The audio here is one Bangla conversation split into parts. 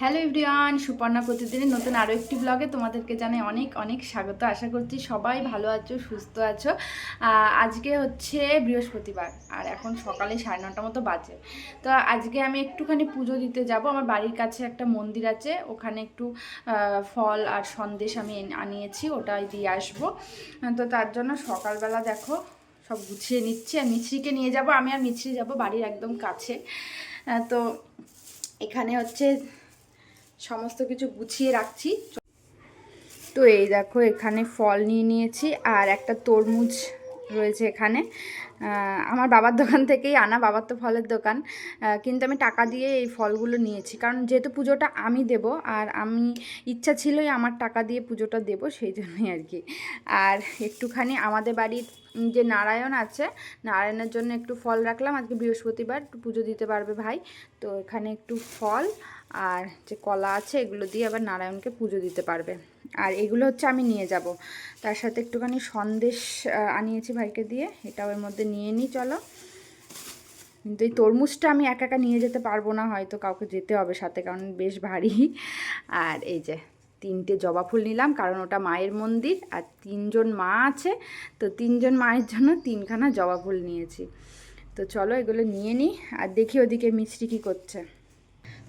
হ্যালো এভরিওয়ান, সুপর্ণা প্রতিদিনের নতুন আরও একটি ব্লগে তোমাদেরকে জানাই অনেক অনেক স্বাগত। আশা করছি সবাই ভালো আছো, সুস্থ আছো। আজকে হচ্ছে বৃহস্পতিবার, আর এখন সকালে সাড়ে নটা মতো বাজে। তো আজকে আমি একটুখানি পুজো দিতে যাব। আমার বাড়ির কাছে একটা মন্দির আছে, ওখানে একটু ফল আর সন্দেশ আমি আনিয়েছি, ওটাই দিয়ে আসব। তো তার জন্য সকালবেলা দেখো, সব গুছিয়ে নিচ্ছি, আর মিছরিকে নিয়ে যাব। আমি আর মিছরি যাব বাড়ির একদম কাছে। তো এখানে হচ্ছে সমস্ত কিছু গুছিয়ে রাখছি। তো এই দেখো এখানে ফল নিয়ে নিয়েছি আর একটা তরমুজ রয়েছে এখানে। আমার বাবার দোকান থেকেই আনা, বাবার তো ফলের দোকান। কিন্তু আমি টাকা দিয়ে এই ফলগুলো নিয়েছি। কারণ যেহেতু পুজোটা আমি দেব আর আমি, ইচ্ছা ছিলই আমার টাকা দিয়ে পুজোটা দেব সেই জন্যই আর কি। আর একটুখানি আমাদের বাড়ির যে নারায়ণ আছে, নারায়ণের জন্য একটু ফল রাখলাম। আজকে বৃহস্পতিবার, একটু পুজো দিতে পারবে ভাই। তো এখানে একটু ফল আর যে কলা আছে, এগুলো দিয়ে আবার নারায়ণকে পুজো দিতে পারবে। আর এগুলো হচ্ছে আমি নিয়ে যাব। তার সাথে একটুখানি সন্দেশ আনিয়েছি ভাইকে দিয়ে। এটাও এর মধ্যে নিয়ে নিই চলো। কিন্তু এই তরমুজটা আমি একা একা নিয়ে যেতে পারব না, হয়তো কাউকে যেতে হবে সাথে, কারণ বেশ ভারী। আর এই যে, তিনটে জবা ফুল নিলাম, কারণ ওটা মায়ের মন্দির, আর তিনজন মা আছে। তো তিনজন মায়ের জন্য তিনখানা জবা ফুল নিয়েছি। তো চলো, এগুলো নিয়ে নিই আর দেখি ওদিকে মিষ্টি কী করছে।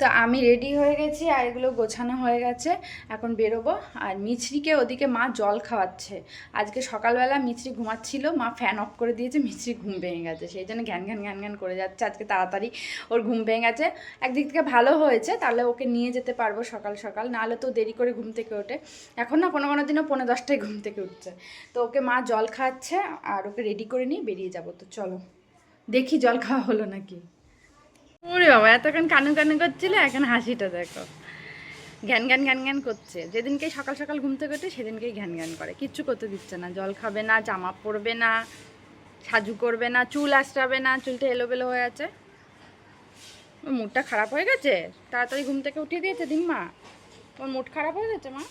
তো আমি রেডি হয়ে গেছি আর এগুলো গোছানো হয়ে গেছে। এখন বেরোবো। আর মিছরিকে ওদিকে মা জল খাওয়াচ্ছে। আজকে সকালবেলা মিছরি ঘুমাচ্ছিল। মা ফ্যান অফ করে দিয়েছে। মিছরি ঘুম ভেঙে গেছে। সেই জন্য ঘ্যান ঘ্যান ঘ্যান ঘ্যান করে যাচ্ছে। আজকে তাড়াতাড়ি ওর ঘুম ভেঙে গেছে। একদিক থেকে ভালো হয়েছে। তাহলে ওকে নিয়ে যেতে পারব সকাল সকাল। নাহলে তো দেরি করে ঘুম থেকে ওঠে। এখন না, কোনো কোনো দিনও পনেরো দশটায় ঘুম থেকে উঠছে। তো ওকে মা জল খাওয়াচ্ছে। আর ওকে রেডি করে নিয়ে বেরিয়ে যাব। তো চলো। দেখি জল খাওয়া হলো নাকি। ওরে বাবা, এতক্ষণ কানু কানু করছিল, এখন হাসিটা দেখো। ঘ্যান ঘ্যান ঘ্যান ঘ্যান করছে। যেদিনকেই সকাল সকাল ঘুম থেকে ওঠে সেদিনকেই ঘ্যান ঘ্যান করে। কিচ্ছু করতে দিচ্ছে না। জল খাবে না, জামা পরবে না, সাজু করবে না, চুল আশ্রাবে না, চুলটা এলোবেলো হয়ে আছে। ওর মুডটা খারাপ হয়ে গেছে? তাড়াতাড়ি ঘুম থেকে উঠিয়ে দিয়েছে দিন মা ওর মুড খারাপ হয়ে গেছে মা?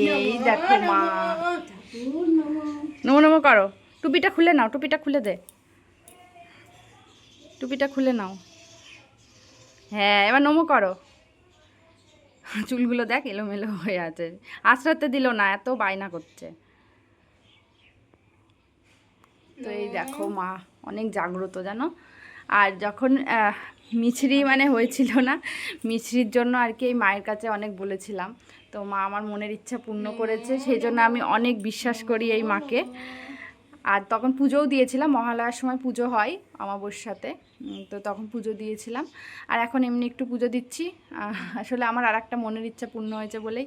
এই দেখো মা। নমো নমো করো। টুপিটা খুলে নাও টুপিটা খুলে দে। টুপিটা খুলে নাও। হ্যাঁ এবার নমো করো। চুলগুলো দেখ এলোমেলো হয়ে আছে। আশ্রাতে দিল না এত বায়না করছে। তো এই দেখো মা অনেক জাগ্রত জানো? আর যখন মিছরি মানে হয়েছিল না মিছরির জন্য আর কি এই মায়ের কাছে অনেক বলেছিলাম। তো মা আমার মনের ইচ্ছা পূর্ণ করেছে সেই জন্য আমি অনেক বিশ্বাস করি এই মাকে। আর তখন পুজোও দিয়েছিলাম মহালয়ার সময় পুজো হয় অমাবস্যাতে তো তখন পুজো দিয়েছিলাম। আর এখন এমনি একটু পুজো দিচ্ছি। আসলে আমার আর একটা মনের ইচ্ছা পূর্ণ হয়েছে বলেই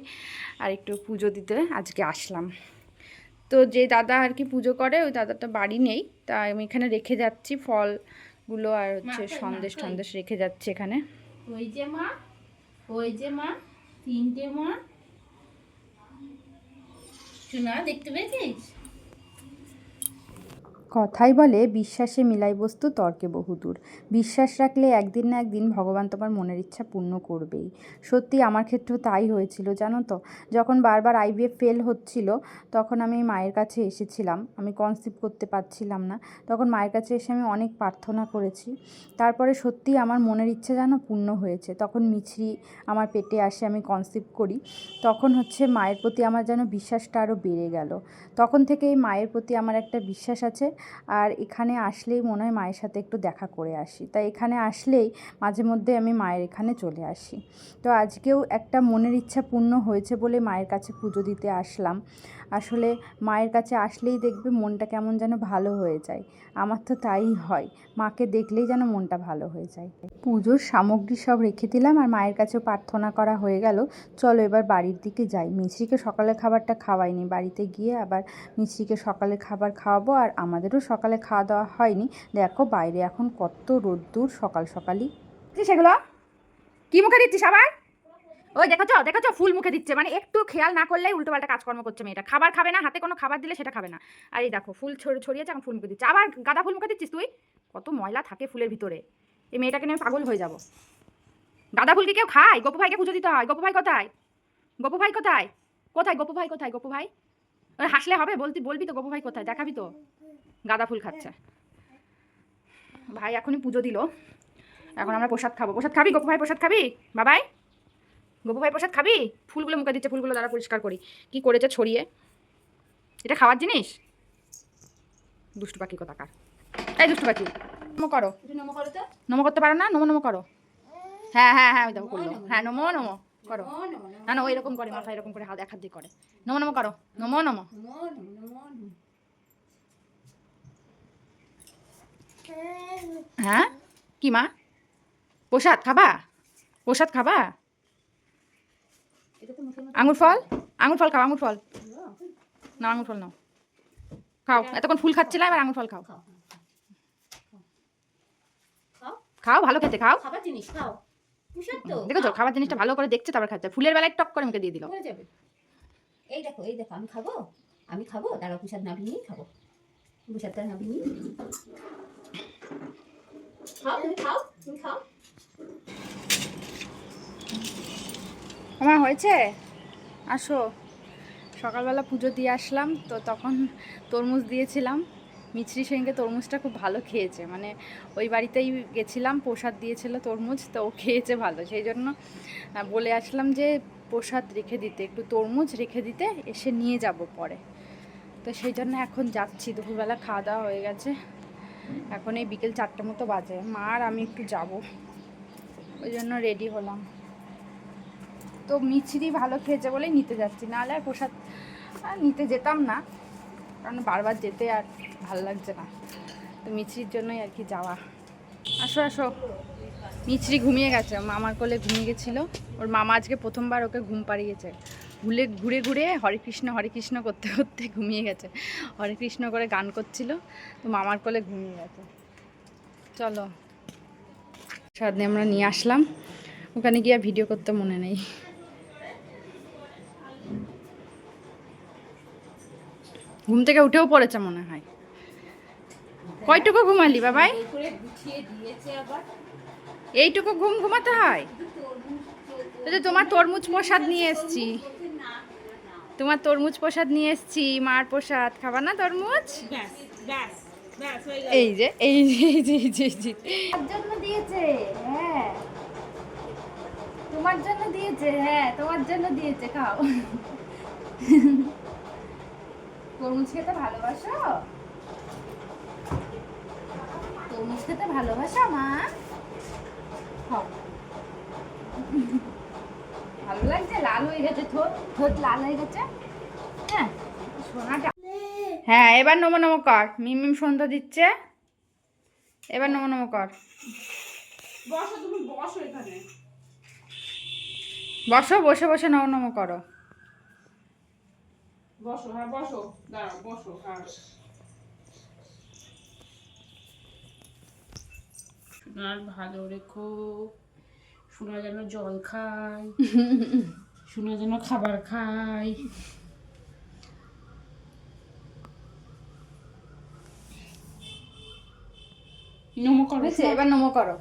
আর একটু পুজো দিতে আজকে আসলাম। তো যে দাদা আর কি পুজো করে ওই দাদাটা বাড়ি নেই তা আমি এখানে রেখে যাচ্ছি ফলগুলো আর হচ্ছে সন্দেশ টন্দেশ রেখে যাচ্ছি এখানে। ওই যে মা ওই যে মা তিনটে মা শোনা দেখতে পেয়েছিস? কথাই বলে, বিশ্বাসে মিলাই বস্তু তর্কে বহুদূর। বিশ্বাস রাখলে একদিন না একদিন ভগবান তোমার মনের ইচ্ছা পূর্ণ করবেই। সত্যি আমার ক্ষেত্রেও তাই হয়েছিল, জানো তো? যখন বারবার আইভিএফ ফেল হচ্ছিল, তখন আমি মায়ের কাছে এসেছিলাম। আমি কনসিভ করতে পারছিলাম না। তখন মায়ের কাছে এসে আমি অনেক প্রার্থনা করেছি। তারপরে সত্যি আমার মনের ইচ্ছা যেন পূর্ণ হয়েছে। তখন মিছরি আমার পেটে আসে, আমি কনসিভ করি। তখন হচ্ছে মায়ের প্রতি আমার যেন বিশ্বাসটা আরও বেড়ে গেল। তখন থেকেই মায়ের প্রতি আমার একটা বিশ্বাস আছে আর এখানে আসলেই মনে হয় মায়ের সাথে একটু দেখা করে আসি। তাই এখানে আসলেই মাঝে মধ্যে আমি মায়ের এখানে চলে আসি। তো আজকেও একটা মনের ইচ্ছা পূর্ণ হয়েছে বলে মায়ের কাছে পুজো দিতে আসলাম। আসলে মায়ের কাছে আসলেই দেখবে মনটা কেমন যেন ভালো হয়ে যায়। আমার তো তাই হয়। মাকে দেখলেই যেন মনটা ভালো হয়ে যায়। পুজোর সামগ্রী সব রেখে দিলাম আর মায়ের কাছেও প্রার্থনা করা হয়ে গেল, চলো এবার বাড়ির দিকে যাই। মিছরিকে সকালে খাবারটা খাওয়াইনি। বাড়িতে গিয়ে আবার মিছরিকে সকালে খাবার খাওয়াবো আর আমাদেরও সকালে খাওয়া দাওয়া হয়নি। দেখো বাইরে এখন কত রোদ্দুর সকাল সকালই। সেগুলো? কি মুখে দিচ্ছিস আবার? ওই দেখেছ দেখেছ? ফুল মুখে দিচ্ছে। মানে একটু খেয়াল না করলেই উল্টোপাল্টা কাজকর্ম করছে মেয়েটা। খাবার খাবে না, হাতে কোনো খাবার দিলে সেটা খাবে না। আর এই দেখো, ফুল ছড়ি ছড়িয়েছে, এখন ফুল মুখে দিচ্ছে। আবার গাঁদা ফুল মুখে দিচ্ছিস তুই? কত ময়লা থাকে ফুলের ভিতরে। এই মেয়েটাকে নিয়ে পাগল হয়ে যাব। গাঁদা ফুলকে কেউ খায়? গপু ভাইকে পুজো দিতে হয়। গপু ভাই কোথায়? গপু ভাই কোথায়? কোথায়? গপু ভাই কোথায়? গপু ভাই? হাসলে হবে? বলতি বলবি তো গপু ভাই কোথায়? দেখাবি তো? গাঁদা ফুল খাচ্ছে। ভাই এখনই পুজো দিল। এখন আমরা প্রসাদ খাব। প্রসাদ খাবি গপু ভাই প্রসাদ খাবি? বাবাই গপু ভাই প্রসাদ খাবি? ফুলগুলো মুখে দিচ্ছে ফুলগুলো দ্বারা পরিষ্কার করি। কি করেছে ছড়িয়ে? এটা খাওয়ার জিনিস? দুষ্টু পাখি কোথাকার? এই দুষ্টু পাখি নমো করো। নমো করতে পারো না? নমো নমো করো। হ্যাঁ হ্যাঁ হ্যাঁ ওই দেখো করল হ্যাঁ নমো নমো করো। না না ওই এরকম করে মাথা এরকম করে হাত এক হাত দিয়ে করে। নমো নমো করো। নমো নমো নমো নমো নমো নমো। হ্যাঁ? কি মা? প্রসাদ খাবা? প্রসাদ খাবা? আঙুর ফল? আঙুর ফল খাও আঙুর ফল। না আঙুর ফল নাও। খাও। এতক্ষণ ফুল খাচ্ছিলাম এবার আঙুর ফল খাও। খাও ভালো খেতে খাও। খাবার জিনিস খাও। দেখো তো খাবার জিনিসটা ভালো করে দেখছে তারপর খাচ্ছে। ফুলের বেলায় টক করে আমাকে দিয়ে দিল। এই দেখো এই দেখো আমি খাব? আমি খাব? দাঁড়াও প্রসাদ নাবি নিয়ে খাব। প্রসাদটা নাবি নিয়ে আমার হয়েছে? আসো। সকালবেলা পুজো দিয়ে আসলাম, তো তখন তরমুজ দিয়েছিলাম। মিছরি সঙ্গে তরমুজটা খুব ভালো খেয়েছে। মানে ওই বাড়িতেই গেছিলাম, প্রসাদ দিয়েছিল তরমুজ, তো ও খেয়েছে ভালো। সেই জন্য বলে আসলাম যে প্রসাদ রেখে দিতে, একটু তরমুজ রেখে দিতে, এসে নিয়ে যাব পরে। তো সেই জন্য এখন যাচ্ছি। দুপুরবেলা খাওয়া দাওয়া হয়ে গেছে। এখন এই বিকেল চারটে মতো বাজে। মা আর আমি একটু যাব। ওই জন্য রেডি হলাম। তো মিছরি ভালো খেয়েছে বলেই নিতে যাচ্ছি। নাহলে আর প্রসাদ নিতে যেতাম না। কারণ বারবার যেতে আর ভালো লাগছে না। তো মিছরির জন্যই আর কি যাওয়া। আসো আসো। মিছরি ঘুমিয়ে গেছে। মামার কোলে ঘুমিয়ে গেছিল। ওর মামা আজকে প্রথমবার ওকে ঘুম পাড়িয়েছে। ঘুরে ঘুরে ঘুরে হরে কৃষ্ণ হরে কৃষ্ণ করতে করতে ঘুমিয়ে গেছে। হরে কৃষ্ণ করে গান করছিল, তো মামার কোলে ঘুমিয়ে গেছে। চলো সারাদিন আমরা নিয়ে আসলাম। ওখানে গিয়ে ভিডিও করতে মনে নেই। ঘুম থেকে উঠেও পড়েছে মনে হয়। কয়টুকু ঘুমালি বাবাই? এইটুকু ঘুম ঘুমাতে হয়? তোমার তরমুজ প্রসাদ নিয়ে এসছি। তোমার তরমুজ প্রসাদ নিয়ে এসছি মার প্রসাদ। খাবা না তরমুজ? হয়ে এই যে এই যে এই যে এই যে এই যে। জন্য দিয়েছে হ্যাঁ। তোমার জন্য দিয়েছে হ্যাঁ তোমার জন্য দিয়েছে খাও। তরমুজ খেতে ভালোবাসো? তরমুজ খেতে ভালোবাসো মা খাও ভালো লাগছে লাল হয়ে গেছে ঠোঁট ঠোঁট লাল হয়ে গেছে। হ্যাঁ সোনাটা। হ্যাঁ এবার নমো নমো কর। মিম মিম সন্ধ্যা দিচ্ছে। এবার নমো নমো কর। বসো তুমি বসো এখানে। বসো বসে বসে নমো নমো করো। বসো হ্যাঁ বসো। দাঁড়াও বসো হ্যাঁ। সোনার ভালো রেখো সোনা যেন জল খায়। সোনা যেন খাবার খাই। নমো করো এবার নমো করো।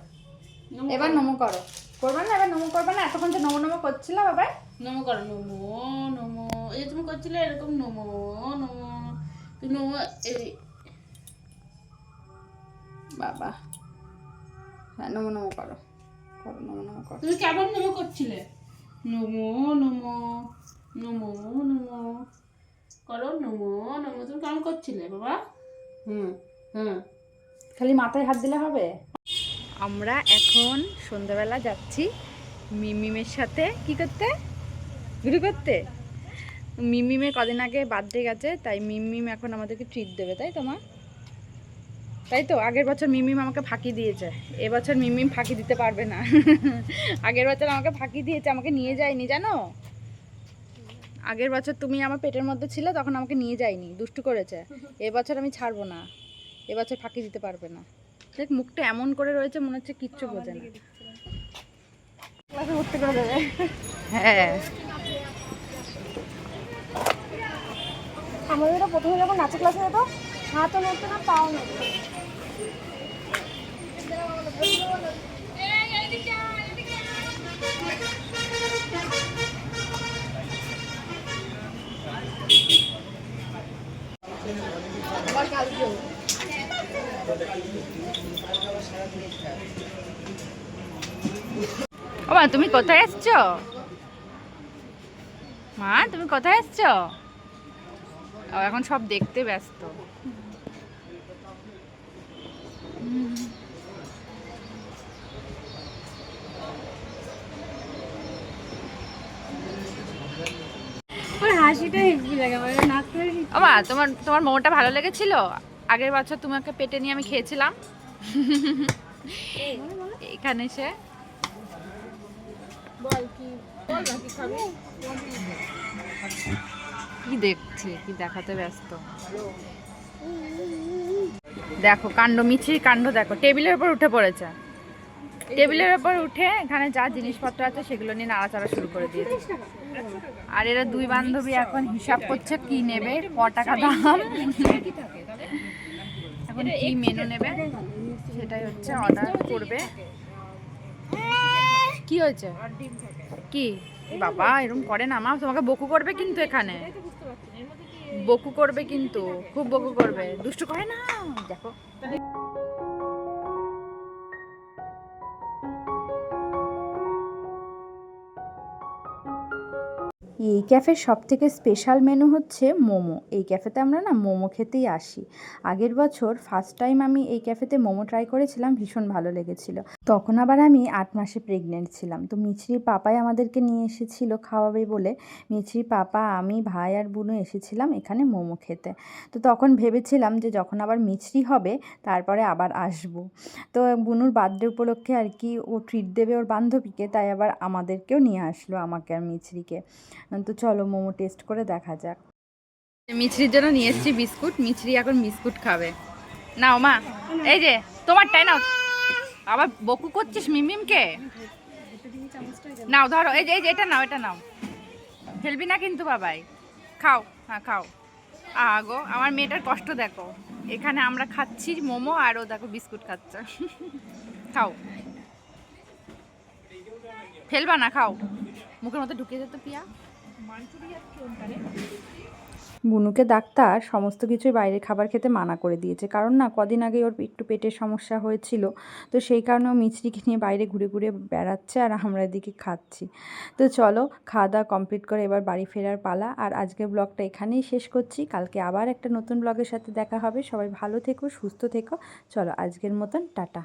এবার নমো করো। করবে না? এবার নমো করবে না? এতক্ষণ তো নমো নমো করছিল বাবা নমো করো নমো নমো। এই যে তুমি করছিলে এরকম নমো নমো। তুমি নমো এই বাবা। হ্যাঁ নমো নমো করো। করো নমো নমো করো। তুমি কেমন নমো করছিলে? নমো নমো নমো নমো। করো, নমো নমো। তুমি কেমন করছিলে, বাবা? হুম হুম। খালি মাথায় হাত দিলে হবে? আমরা এখন সন্ধ্যাবেলা যাচ্ছি মিমিমের সাথে। কি করতে? ঘুরি করতে? মিমিমের কদিন আগে বার্থডে গেছে, তাই মিমিম এখন আমাদেরকে ট্রিট দেবে, তাই তো মা তাই তো? আগের বছর মিমিম আমাকে ফাঁকি দিয়েছে। এবছর মিমিম ফাঁকি দিতে পারবে না। আগের বছর আমাকে ফাঁকি দিয়েছে আমাকে নিয়ে যায়নি জানো? আগের বছর তুমি আমার পেটের মধ্যে ছিল তখন আমাকে নিয়ে যায়নি দুষ্টু করেছে। এবছর আমি ছাড়বো না। এবছর ফাঁকি দিতে পারবে না। দেখ মুখটা এমন করে রয়েছে মনে হচ্ছে কিচ্ছু বোঝে না। হ্যাঁ। আমাদের প্রথমে যখন নাচের ক্লাসে যেত হাতও নড়তো না পাও নড়তো না। ও মা তুমি কোথায় এসছো? মা তুমি কোথায় এসছো? এখন সব দেখতে ব্যস্ত ওর হাসিটা হেভি লাগে আমার নাক করে ও তোমার তোমার মোমোটা ভালো লেগেছিল? আগের বছর তোমাকে পেটে নিয়ে আমি খেয়েছিলাম। এখানে এসে। বল কি বল কি কি দেখছে কি দেখাতে ব্যস্ত? দেখো কাণ্ড মিছির কাণ্ড দেখো টেবিলের উপর উঠে পড়েছে। টেবিলের উপর উঠে এখানে যা জিনিসপত্র আছে সেগুলো নিয়ে নাড়াচাড়া শুরু করে দিয়েছে। আর এরা দুই বান্ধবী এখন হিসাব করছে কি নেবে, ক টাকা দাম। এখন কি মেনু নেবে, সেটাই হচ্ছে অর্ডার করবে। কি হয়েছে? কি? বাবা এরকম করে না মা, তোমাকে বকু করবে কিন্তু এখানে। বকু করবে কিন্তু, খুব বকু করবে। দুষ্টু করে না, দেখো। এই ক্যাফের সব থেকে স্পেশাল মেনু হচ্ছে মোমো। এই ক্যাফেতে আমরা না মোমো খেতেই আসি। আগের বছর ফার্স্ট টাইম আমি এই ক্যাফেতে মোমো ট্রাই করেছিলাম, ভীষণ ভালো লেগেছিল। তখন আবার আমি আট মাসে প্রেগনেন্ট ছিলাম। তো মিছরির পাপাই আমাদেরকে নিয়ে এসেছিল খাওয়াবে বলে। মিছরির পাপা, আমি, ভাই আর বুনু এসেছিলাম এখানে মোমো খেতে। তো তখন ভেবেছিলাম যে যখন আবার মিছরি হবে, তারপরে আবার আসব। তো বুনুর বার্থডে উপলক্ষে আর কি ও ট্রিট দেবে ওর বান্ধবীকে, তাই আবার আমাদেরকেও নিয়ে আসলো আমাকে আর মিছরিকে। তো চলো মোমো টেস্ট করে দেখা যাক। মিছরির জন্য নিয়ে এসেছি বিস্কুট। মিছরি এখন বিস্কুট খাবে। নাও মা, এই যে, তোমারটাই নাও। আবার বকু করছিস মিমিমকে? নাও, ধরো, এই যে এই যে, এটা নাও এটা নাও। ফেলবি না কিন্তু বাবাই। খাও হ্যাঁ খাও। আগো, আমার মেয়েটার কষ্ট দেখো। এখানে আমরা খাচ্ছি মোমো আর ও দেখো বিস্কুট খাচ্ছে। খাও। ফেলবা না, খাও। মুখের মধ্যে ঢুকিয়ে যেত পিয়া। বুনুকে ডাক্তার সমস্ত কিছুই বাইরের খাবার খেতে মানা করে দিয়েছে। কারণ না, কদিন আগে ওর একটু পেটের সমস্যা হয়েছিল। তো সেই কারণে ও মিছরিকে নিয়ে বাইরে ঘুরে ঘুরে বেড়াচ্ছে আর আমরা এদিকে খাচ্ছি। তো চলো খাওয়া দাওয়া কমপ্লিট করে এবার বাড়ি ফেরার পালা। আর আজকের ব্লগটা এখানেই শেষ করছি। কালকে আবার একটা নতুন ব্লগের সাথে দেখা হবে। সবাই ভালো থেকো, সুস্থ থেকো। চলো, আজকের মতন, টাটা।